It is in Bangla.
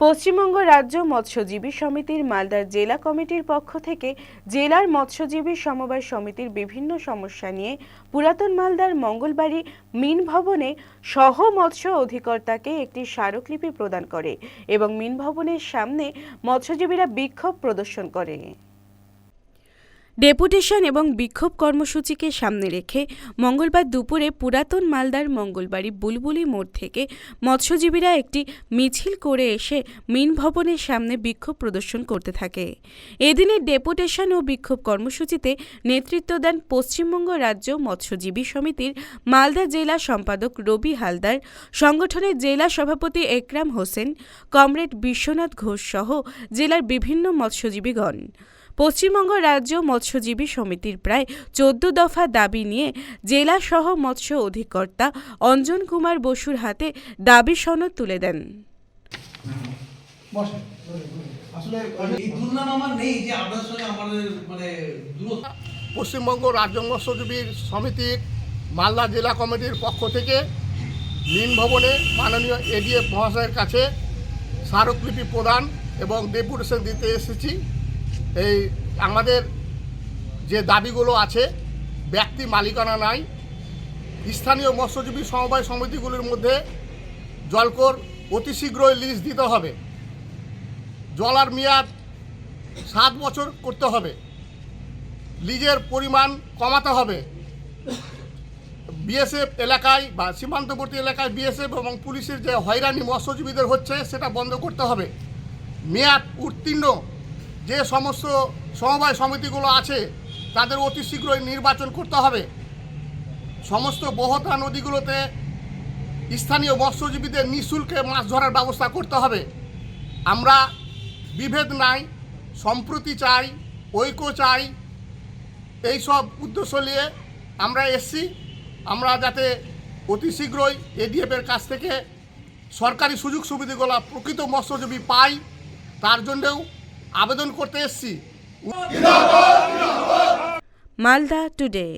পশ্চিমবঙ্গ রাজ্য মৎস্যজীবী সমিতির মালদার জেলা কমিটির পক্ষ থেকে জেলার মৎস্যজীবী সমবায় সমিতির বিভিন্ন সমস্যা নিয়ে পুরাতন মালদার মঙ্গলবাড়ি মিন ভবনে সহ মৎস্য অধিকর্তাকে একটি স্মারকলিপি প্রদান করে এবং মিন ভবনের সামনে মৎস্যজীবীরা বিক্ষোভ প্রদর্শন করে। ডেপুটেশন এবং বিক্ষোভ কর্মসূচিকে সামনে রেখে মঙ্গলবার দুপুরে পুরাতন মালদার মঙ্গলবাড়ি বুলবুলি মোড় থেকে মৎস্যজীবীরা একটি মিছিল করে এসে মিন ভবনের সামনে বিক্ষোভ প্রদর্শন করতে থাকে। এদিনের ডেপুটেশন ও বিক্ষোভ কর্মসূচিতে নেতৃত্ব দেন পশ্চিমবঙ্গ রাজ্য মৎস্যজীবী সমিতির মালদা জেলা সম্পাদক রবি হালদার, সংগঠনের জেলা সভাপতি একরাম হোসেন, কমরেড বিশ্বনাথ ঘোষ সহ জেলার বিভিন্ন মৎস্যজীবীগণ। পশ্চিমবঙ্গ রাজ্য মৎস্যজীবী সমিতির প্রায় চোদ্দ দফা দাবি নিয়ে জেলা সহ মৎস্য অধিকর্তা অঞ্জন কুমার বসুর হাতে দাবি সনদ তুলে দেন। বসে আসলে এই দুর্নাম আমার নেই যে আপনার সঙ্গে আমাদের মানে পশ্চিমবঙ্গ রাজ্য মৎস্যজীবীর সমিতির মালদা জেলা কমিটির পক্ষ থেকে মিন ভবনে মাননীয় এডিএফ মহাশয়ের কাছে স্মারকলিপি প্রদান এবং ডেপুটেশন দিতে এসেছি। এই আমাদের যে দাবিগুলো আছে, ব্যক্তি মালিকানা নাই, স্থানীয় মৎস্যজীবী সমবায় সমিতিগুলির মধ্যে জলকর অতি শীঘ্রই লিজ দিতে হবে। জলার মেয়াদ সাত বছর করতে হবে। লিজের পরিমাণ কমাতে হবে। বিএসএফ এলাকায় বা সীমান্তবর্তী এলাকায় বিএসএফ এবং পুলিশের যে হয়রানি মৎস্যজীবীদের হচ্ছে, সেটা বন্ধ করতে হবে। মেয়াদ উত্তীর্ণ যে সমস্ত সমবায় সমিতিগুলো আছে, তাদের অতি শীঘ্রই নির্বাচন করতে হবে। সমস্ত বহতা নদীগুলোতে স্থানীয় মৎস্যজীবীদের নিঃশুল্কে মাছ ধরার ব্যবস্থা করতে হবে। আমরা বিভেদ নাই, সম্প্রতি চাই, ঐক্য চাই, এই সব উদ্দেশ্য নিয়ে আমরা এসছি। আমরা যাতে অতি শীঘ্রই এডিএফের কাছ থেকে সরকারি সুযোগ সুবিধাগুলো প্রকৃত মৎস্যজীবী পাই তার জন্যেও আবেদন করতে এসছি। মালদা টুডে।